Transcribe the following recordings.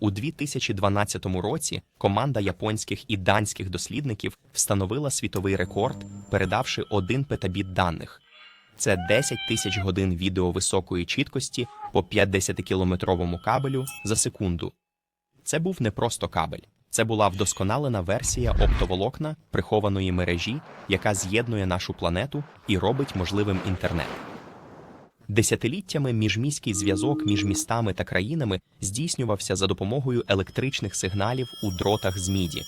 У 2012 році команда японських і данських дослідників встановила світовий рекорд, передавши 1 петабіт даних. Це 10 тисяч годин відео високої чіткості по 50-кілометровому кабелю за секунду. Це був не просто кабель, це була вдосконалена версія оптоволокна прихованої мережі, яка з'єднує нашу планету і робить можливим інтернет. Десятиліттями міжміський зв'язок між містами та країнами здійснювався за допомогою електричних сигналів у дротах з міді.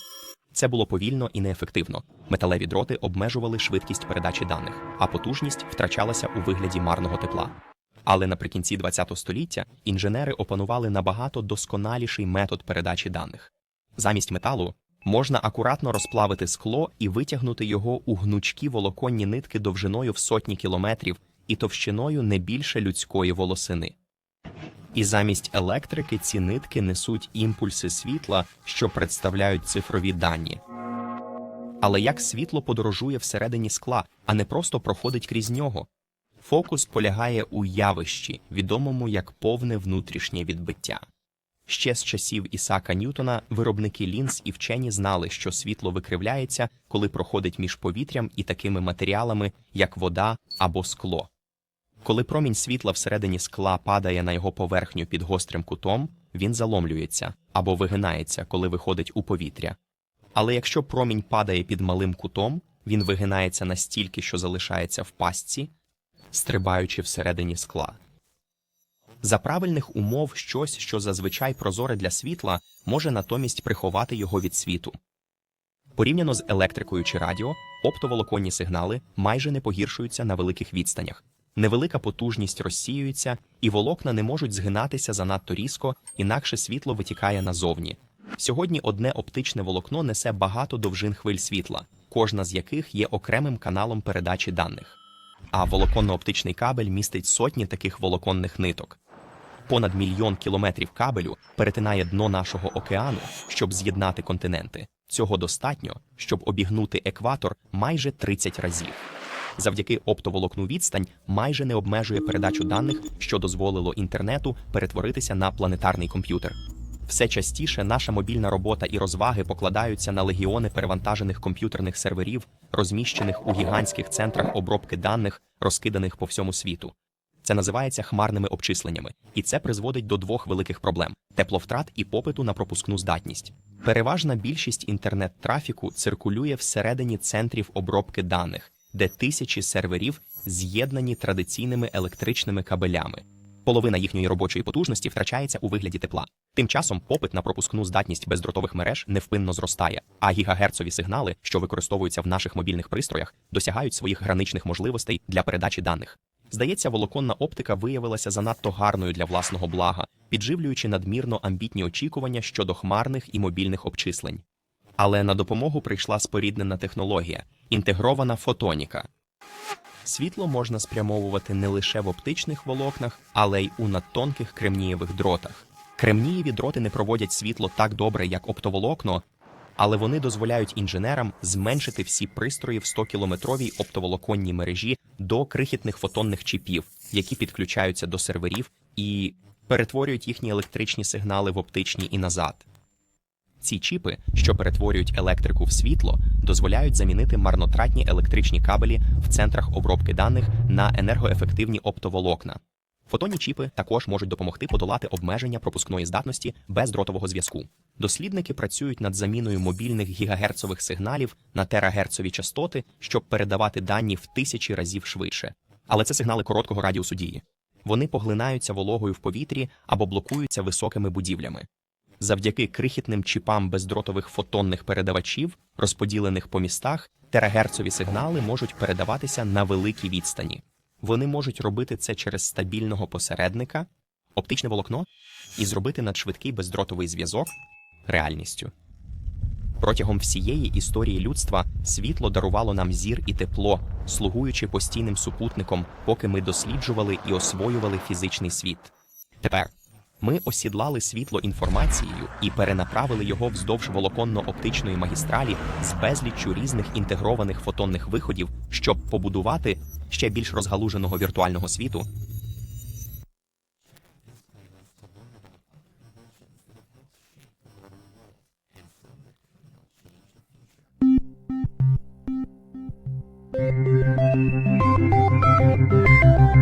Це було повільно і неефективно. Металеві дроти обмежували швидкість передачі даних, а потужність втрачалася у вигляді марного тепла. Але наприкінці ХХ століття інженери опанували набагато досконаліший метод передачі даних. Замість металу можна акуратно розплавити скло і витягнути його у гнучкі волоконні нитки довжиною в сотні кілометрів і товщиною не більше людської волосини. І замість електрики ці нитки несуть імпульси світла, що представляють цифрові дані. Але як світло подорожує всередині скла, а не просто проходить крізь нього? Фокус полягає у явищі, відомому як повне внутрішнє відбиття. Ще з часів Ісака Ньютона виробники лінз і вчені знали, що світло викривляється, коли проходить між повітрям і такими матеріалами, як вода або скло. Коли промінь світла всередині скла падає на його поверхню під гострим кутом, він заломлюється або вигинається, коли виходить у повітря. Але якщо промінь падає під малим кутом, він вигинається настільки, що залишається в пастці, стрибаючи всередині скла. За правильних умов щось, що зазвичай прозоре для світла, може натомість приховати його від світу. Порівняно з електрикою чи радіо, оптоволоконні сигнали майже не погіршуються на великих відстанях. Невелика потужність розсіюється, і волокна не можуть згинатися занадто різко, інакше світло витікає назовні. Сьогодні одне оптичне волокно несе багато довжин хвиль світла, кожна з яких є окремим каналом передачі даних. А волоконно-оптичний кабель містить сотні таких волоконних ниток. Понад мільйон кілометрів кабелю перетинає дно нашого океану, щоб з'єднати континенти. Цього достатньо, щоб обігнути екватор майже 30 разів. Завдяки оптоволокну відстань майже не обмежує передачу даних, що дозволило інтернету перетворитися на планетарний комп'ютер. Все частіше наша мобільна робота і розваги покладаються на легіони перевантажених комп'ютерних серверів, розміщених у гігантських центрах обробки даних, розкиданих по всьому світу. Це називається хмарними обчисленнями, і це призводить до двох великих проблем: тепловтрат і попиту на пропускну здатність. Переважна більшість інтернет-трафіку циркулює всередині центрів обробки даних, де тисячі серверів з'єднані традиційними електричними кабелями. Половина їхньої робочої потужності втрачається у вигляді тепла. Тим часом попит на пропускну здатність бездротових мереж невпинно зростає, а гігагерцові сигнали, що використовуються в наших мобільних пристроях, досягають своїх граничних можливостей для передачі даних. Здається, волоконна оптика виявилася занадто гарною для власного блага, підживлюючи надмірно амбітні очікування щодо хмарних і мобільних обчислень. Але на допомогу прийшла споріднена технологія інтегрована фотоніка. Світло можна спрямовувати не лише в оптичних волокнах, але й у надтонких кремнієвих дротах. Кремнієві дроти не проводять світло так добре, як оптоволокно, але вони дозволяють інженерам зменшити всі пристрої в 100-кілометровій оптоволоконній мережі до крихітних фотонних чіпів, які підключаються до серверів і перетворюють їхні електричні сигнали в оптичні і назад. Ці чіпи, що перетворюють електрику в світло, дозволяють замінити марнотратні електричні кабелі в центрах обробки даних на енергоефективні оптоволокна. Фотонні чіпи також можуть допомогти подолати обмеження пропускної здатності бездротового зв'язку. Дослідники працюють над заміною мобільних гігагерцових сигналів на терагерцові частоти, щоб передавати дані в тисячі разів швидше. Але це сигнали короткого радіусу дії. Вони поглинаються вологою в повітрі або блокуються високими будівлями. Завдяки крихітним чіпам бездротових фотонних передавачів, розподілених по містах, терагерцові сигнали можуть передаватися на великій відстані. Вони можуть робити це через стабільного посередника, оптичне волокно і зробити надшвидкий бездротовий зв'язок реальністю. Протягом всієї історії людства світло дарувало нам зір і тепло, слугуючи постійним супутником, поки ми досліджували і освоювали фізичний світ. Тепер ми осідлали світло інформацією і перенаправили його вздовж волоконно-оптичної магістралі з безліччю різних інтегрованих фотонних виходів, щоб побудувати ще більш розгалуженого віртуального світу. Thank you.